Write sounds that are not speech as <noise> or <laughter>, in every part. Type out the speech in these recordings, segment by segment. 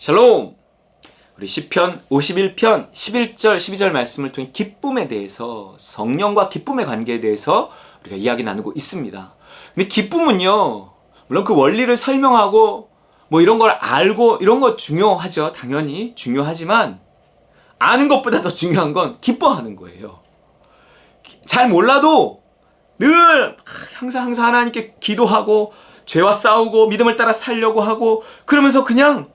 샬롬! 우리 시편 51편 11절 12절 말씀을 통해 기쁨에 대해서 성령과 기쁨의 관계에 대해서 우리가 이야기 나누고 있습니다. 근데 기쁨은요. 물론 그 원리를 설명하고 뭐 이런 걸 알고 이런 거 중요하죠. 당연히 중요하지만 아는 것보다 더 중요한 건 기뻐하는 거예요. 잘 몰라도 늘 항상 항상 하나님께 기도하고 죄와 싸우고 믿음을 따라 살려고 하고 그러면서 그냥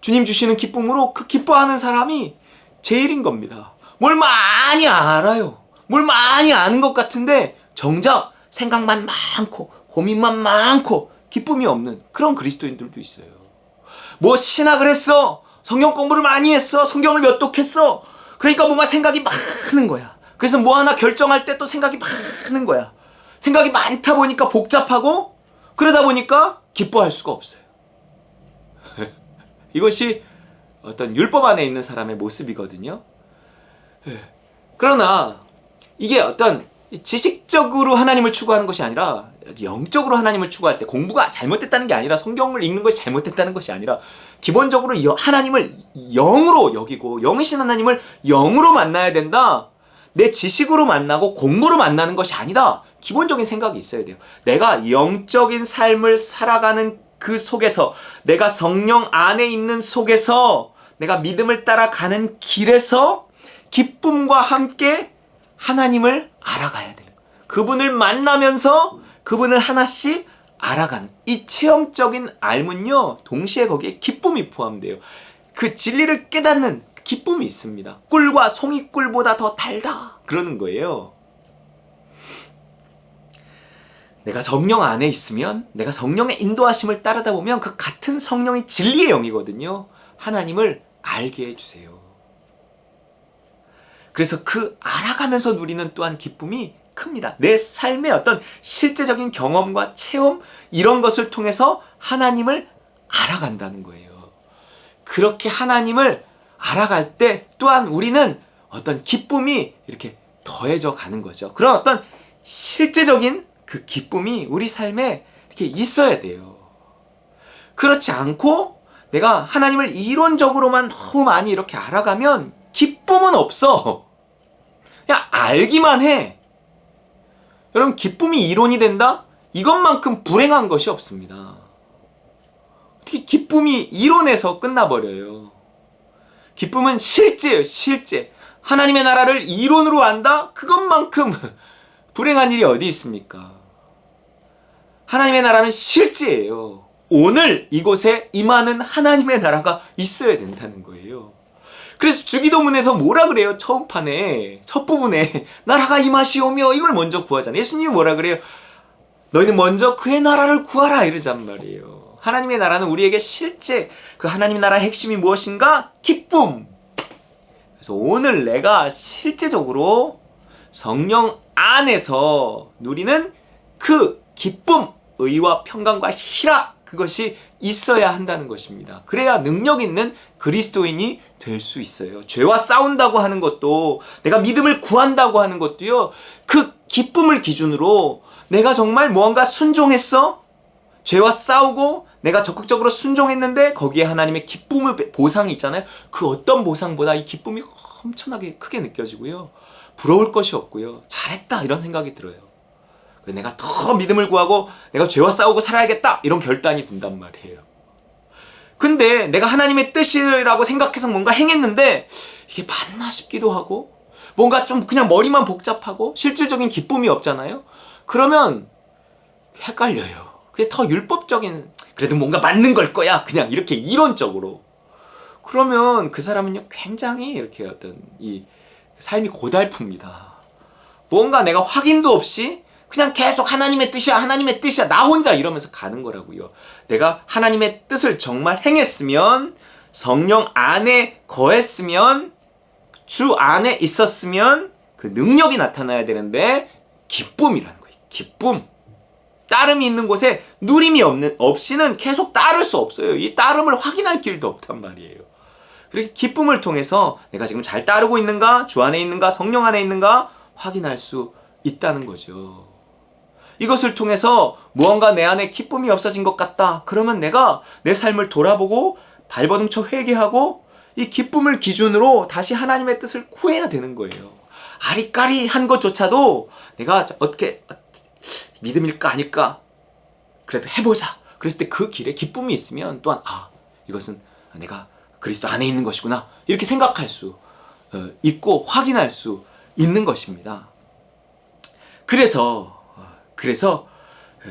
주님 주시는 기쁨으로 그 기뻐하는 사람이 제일인 겁니다. 뭘 많이 알아요. 뭘 많이 아는 것 같은데 정작 생각만 많고 고민만 많고 기쁨이 없는 그런 그리스도인들도 있어요. 뭐 신학을 했어. 성경 공부를 많이 했어. 성경을 몇 독했어. 그러니까 뭔가 생각이 많은 거야. 그래서 뭐 하나 결정할 때 또 생각이 많은 거야. 생각이 많다 보니까 복잡하고 그러다 보니까 기뻐할 수가 없어요. 이것이 어떤 율법 안에 있는 사람의 모습이거든요. 예. 그러나 이게 어떤 지식적으로 하나님을 추구하는 것이 아니라 영적으로 하나님을 추구할 때 공부가 잘못됐다는 게 아니라 성경을 읽는 것이 잘못됐다는 것이 아니라 기본적으로 여- 하나님을 영으로 여기고 영이신 하나님을 영으로 만나야 된다. 내 지식으로 만나고 공부로 만나는 것이 아니다. 기본적인 생각이 있어야 돼요. 내가 영적인 삶을 살아가는 그 속에서 내가 성령 안에 있는 속에서 내가 믿음을 따라가는 길에서 기쁨과 함께 하나님을 알아가야 돼요. 그분을 만나면서 그분을 하나씩 알아가는 이 체험적인 알문요 동시에 거기에 기쁨이 포함돼요. 그 진리를 깨닫는 기쁨이 있습니다. 꿀과 송이꿀보다 더 달다 그러는 거예요. 내가 성령 안에 있으면 내가 성령의 인도하심을 따르다 보면 그 같은 성령이 진리의 영이거든요. 하나님을 알게 해주세요. 그래서 그 알아가면서 누리는 또한 기쁨이 큽니다. 내 삶의 어떤 실제적인 경험과 체험 이런 것을 통해서 하나님을 알아간다는 거예요. 그렇게 하나님을 알아갈 때 또한 우리는 어떤 기쁨이 이렇게 더해져 가는 거죠. 그런 어떤 실제적인 그 기쁨이 우리 삶에 이렇게 있어야 돼요. 그렇지 않고 내가 하나님을 이론적으로만 너무 많이 이렇게 알아가면 기쁨은 없어. 그냥 알기만 해. 여러분, 기쁨이 이론이 된다? 이것만큼 불행한 것이 없습니다. 어떻게 기쁨이 이론에서 끝나버려요. 기쁨은 실제예요, 실제. 하나님의 나라를 이론으로 안다? 그것만큼 <laughs> 불행한 일이 어디 있습니까? 하나님의 나라는 실제예요. 오늘 이곳에 임하는 하나님의 나라가 있어야 된다는 거예요. 그래서 주기도문에서 뭐라 그래요? 처음 판에 첫 부분에 <laughs> 나라가 임하시오며 이걸 먼저 구하잖아요. 예수님이 뭐라 그래요? 너희는 먼저 그의 나라를 구하라 이러잔 말이에요. 하나님의 나라는 우리에게 실제 그 하나님의 나라의 핵심이 무엇인가? 기쁨. 그래서 오늘 내가 실제적으로 성령 안에서 누리는 그 기쁨, 의와 평강과 희락 그것이 있어야 한다는 것입니다. 그래야 능력 있는 그리스도인이 될 수 있어요. 죄와 싸운다고 하는 것도 내가 믿음을 구한다고 하는 것도요. 그 기쁨을 기준으로 내가 정말 무언가 순종했어? 죄와 싸우고 내가 적극적으로 순종했는데 거기에 하나님의 기쁨의 보상이 있잖아요. 그 어떤 보상보다 이 기쁨이 엄청나게 크게 느껴지고요. 부러울 것이 없고요. 잘했다 이런 생각이 들어요. 내가 더 믿음을 구하고 내가 죄와 싸우고 살아야겠다 이런 결단이 든단 말이에요. 근데 내가 하나님의 뜻이라고 생각해서 뭔가 행했는데 이게 맞나 싶기도 하고 뭔가 좀 그냥 머리만 복잡하고 실질적인 기쁨이 없잖아요. 그러면 헷갈려요. 그게 더 율법적인 그래도 뭔가 맞는 걸 거야. 그냥 이렇게 이론적으로. 그러면 그 사람은요 굉장히 이렇게 어떤 이 삶이 고달픕니다. 뭔가 내가 확인도 없이 그냥 계속 하나님의 뜻이야, 하나님의 뜻이야, 나 혼자 이러면서 가는 거라고요. 내가 하나님의 뜻을 정말 행했으면, 성령 안에 거했으면, 주 안에 있었으면, 그 능력이 나타나야 되는데, 기쁨이라는 거예요. 기쁨. 따름이 있는 곳에 누림이 없는, 없이는 계속 따를 수 없어요. 이 따름을 확인할 길도 없단 말이에요. 그렇게 기쁨을 통해서 내가 지금 잘 따르고 있는가, 주 안에 있는가, 성령 안에 있는가 확인할 수 있다는 거죠. 이것을 통해서 무언가 내 안에 기쁨이 없어진 것 같다. 그러면 내가 내 삶을 돌아보고 발버둥쳐 회개하고 이 기쁨을 기준으로 다시 하나님의 뜻을 구해야 되는 거예요. 아리까리한 것조차도 내가 어떻게 믿음일까 아닐까 그래도 해보자. 그랬을 때 그 길에 기쁨이 있으면 또한 아 이것은 내가 그리스도 안에 있는 것이구나 이렇게 생각할 수 어, 있고 확인할 수 있는 것입니다. 그래서 어, 그래서 어,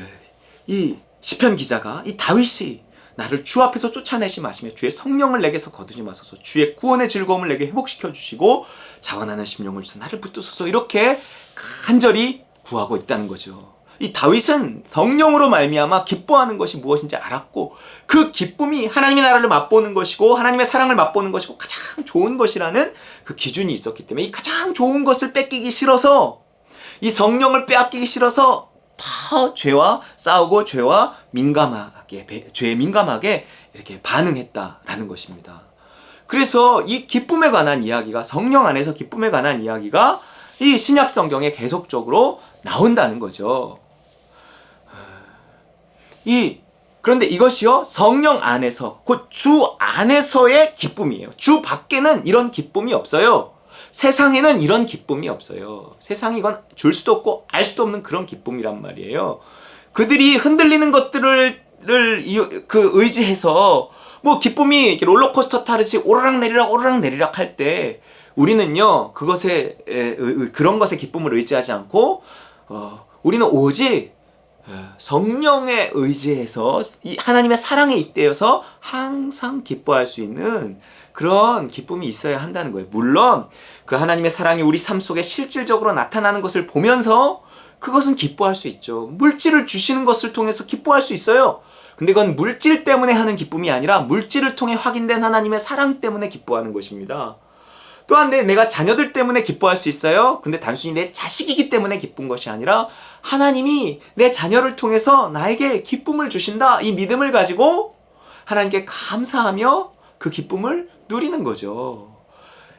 이 시편 기자가 이 다윗이 나를 주 앞에서 쫓아내시 마시며 주의 성령을 내게서 거두지 마소서 주의 구원의 즐거움을 내게 회복시켜 주시고 자원하는 심령을 주서 나를 붙드소서 이렇게 간절히 구하고 있다는 거죠. 이 다윗은 성령으로 말미암아 기뻐하는 것이 무엇인지 알았고 그 기쁨이 하나님의 나라를 맛보는 것이고 하나님의 사랑을 맛보는 것이고 가장 좋은 것이라는 그 기준이 있었기 때문에 이 가장 좋은 것을 뺏기기 싫어서 이 성령을 빼앗기기 싫어서 더 죄와 싸우고 죄와 민감하게 죄에 민감하게 이렇게 반응했다라는 것입니다. 그래서 이 기쁨에 관한 이야기가 성령 안에서 기쁨에 관한 이야기가 이 신약 성경에 계속적으로 나온다는 거죠. 이 그런데 이것이요 성령 안에서 곧 주 안에서의 기쁨이에요. 주 밖에는 이런 기쁨이 없어요. 세상에는 이런 기쁨이 없어요. 세상이 이건 줄 수도 없고 알 수도 없는 그런 기쁨이란 말이에요. 그들이 흔들리는 것들을 그 의지해서 뭐 기쁨이 롤러코스터 타듯이 오르락 내리락 오르락 내리락 할 때 우리는요 그것에 그런 것에 기쁨을 의지하지 않고 어, 우리는 오직 성령의 의지에서 하나님의 사랑에 잇대어서 항상 기뻐할 수 있는 그런 기쁨이 있어야 한다는 거예요. 물론 그 하나님의 사랑이 우리 삶 속에 실질적으로 나타나는 것을 보면서 그것은 기뻐할 수 있죠. 물질을 주시는 것을 통해서 기뻐할 수 있어요. 근데 그건 물질 때문에 하는 기쁨이 아니라 물질을 통해 확인된 하나님의 사랑 때문에 기뻐하는 것입니다. 또한 내, 내가 자녀들 때문에 기뻐할 수 있어요. 근데 단순히 내 자식이기 때문에 기쁜 것이 아니라 하나님이 내 자녀를 통해서 나에게 기쁨을 주신다. 이 믿음을 가지고 하나님께 감사하며 그 기쁨을 누리는 거죠.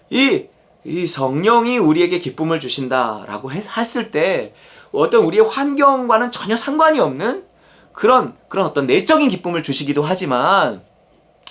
이, 이 성령이 우리에게 기쁨을 주신다라고 했을 때 어떤 우리의 환경과는 전혀 상관이 없는 그런, 그런 어떤 내적인 기쁨을 주시기도 하지만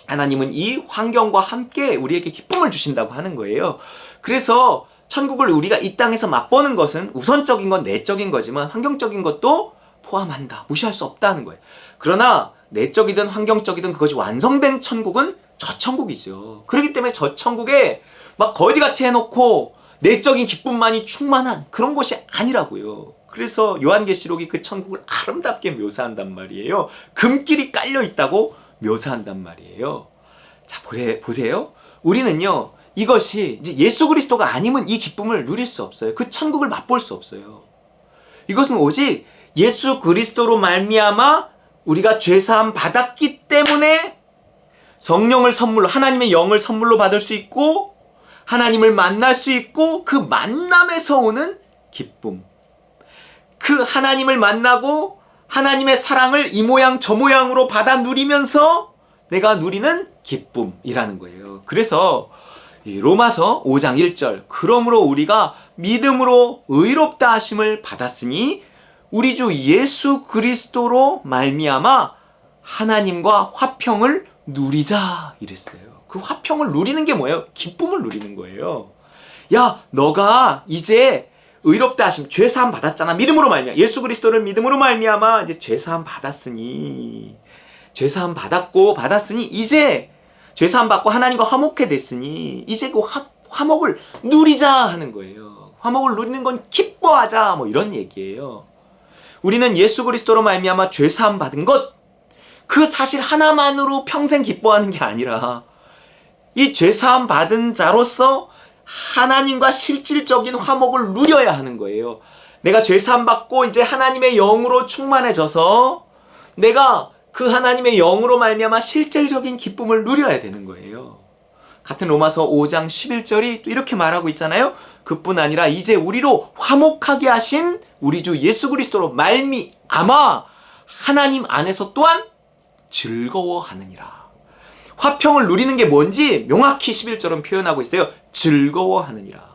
하나님은 이 환경과 함께 우리에게 기쁨을 주신다고 하는 거예요. 그래서 천국을 우리가 이 땅에서 맛보는 것은 우선적인 건 내적인 거지만 환경적인 것도 포함한다. 무시할 수 없다는 거예요. 그러나 내적이든 환경적이든 그것이 완성된 천국은 저 천국이죠. 그렇기 때문에 저 천국에 막 거지같이 해놓고 내적인 기쁨만이 충만한 그런 곳이 아니라고요. 그래서 요한계시록이 그 천국을 아름답게 묘사한단 말이에요. 금길이 깔려 있다고 묘사한단 말이에요. 자, 보세요. 우리는요, 이것이 이제 예수 그리스도가 아니면 이 기쁨을 누릴 수 없어요. 그 천국을 맛볼 수 없어요. 이것은 오직 예수 그리스도로 말미암아 우리가 죄 사함 받았기 때문에 성령을 선물로 하나님의 영을 선물로 받을 수 있고 하나님을 만날 수 있고 그 만남에서 오는 기쁨. 그 하나님을 만나고 하나님의 사랑을 이 모양 저 모양으로 받아 누리면서 내가 누리는 기쁨이라는 거예요. 그래서 로마서 5장 1절 그러므로 우리가 믿음으로 의롭다 하심을 받았으니 우리 주 예수 그리스도로 말미암아 하나님과 화평을 누리자 이랬어요. 그 화평을 누리는 게 뭐예요? 기쁨을 누리는 거예요. 야, 너가 이제 의롭다 하심 죄 사함 받았잖아. 믿음으로 말미암아 예수 그리스도를 믿음으로 말미암아 이제 죄 사함 받았으니 죄 사함 받았고 받았으니 이제 죄 사함 받고 하나님과 화목해 됐으니 이제 그 화, 화목을 누리자 하는 거예요. 화목을 누리는 건 기뻐하자 뭐 이런 얘기예요. 우리는 예수 그리스도로 말미암아 죄 사함 받은 것 그 사실 하나만으로 평생 기뻐하는 게 아니라 이 죄 사함 받은 자로서 하나님과 실질적인 화목을 누려야 하는 거예요. 내가 죄사함 받고 이제 하나님의 영으로 충만해져서 내가 그 하나님의 영으로 말미암아 실질적인 기쁨을 누려야 되는 거예요. 같은 로마서 5장 11절이 또 이렇게 말하고 있잖아요. 그뿐 아니라 이제 우리로 화목하게 하신 우리 주 예수 그리스도로 말미암아 하나님 안에서 또한 즐거워하느니라. 화평을 누리는 게 뭔지 명확히 11절은 표현하고 있어요. 즐거워하느니라.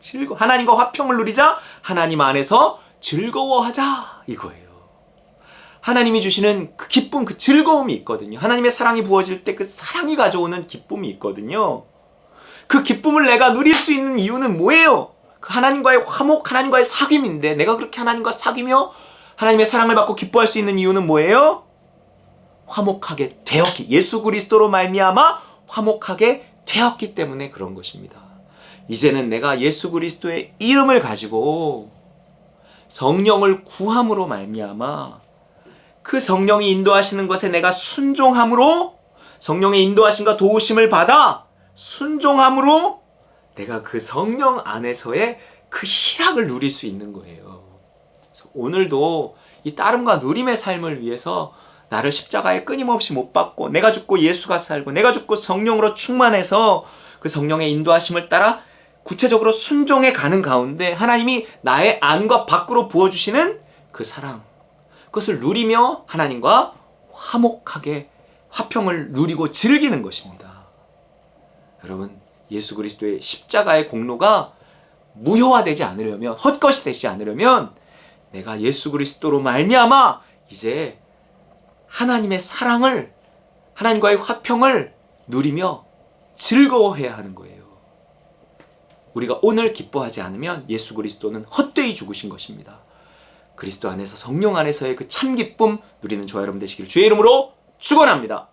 즐거 하나님과 화평을 누리자 하나님 안에서 즐거워하자 이거예요. 하나님이 주시는 그 기쁨, 그 즐거움이 있거든요. 하나님의 사랑이 부어질 때 그 사랑이 가져오는 기쁨이 있거든요. 그 기쁨을 내가 누릴 수 있는 이유는 뭐예요? 그 하나님과의 화목, 하나님과의 사귐인데 내가 그렇게 하나님과 사귀며 하나님의 사랑을 받고 기뻐할 수 있는 이유는 뭐예요? 화목하게 되었기 예수 그리스도로 말미암아 화목하게 되었기 때문에 그런 것입니다. 이제는 내가 예수 그리스도의 이름을 가지고 성령을 구함으로 말미암아 그 성령이 인도하시는 것에 내가 순종함으로 성령의 인도하심과 도우심을 받아 순종함으로 내가 그 성령 안에서의 그 희락을 누릴 수 있는 거예요. 오늘도 이 따름과 누림의 삶을 위해서 나를 십자가에 끊임없이 못 박고 내가 죽고 예수가 살고 내가 죽고 성령으로 충만해서 그 성령의 인도하심을 따라 구체적으로 순종해 가는 가운데 하나님이 나의 안과 밖으로 부어주시는 그 사랑 그것을 누리며 하나님과 화목하게 화평을 누리고 즐기는 것입니다. 여러분 예수 그리스도의 십자가의 공로가 무효화되지 않으려면 헛것이 되지 않으려면 내가 예수 그리스도로 말미암아 이제 하나님의 사랑을 하나님과의 화평을 누리며 즐거워해야 하는 거예요. 우리가 오늘 기뻐하지 않으면 예수 그리스도는 헛되이 죽으신 것입니다. 그리스도 안에서 성령 안에서의 그 참 기쁨 누리는 저와 여러분 되시기를 주의 이름으로 축원합니다.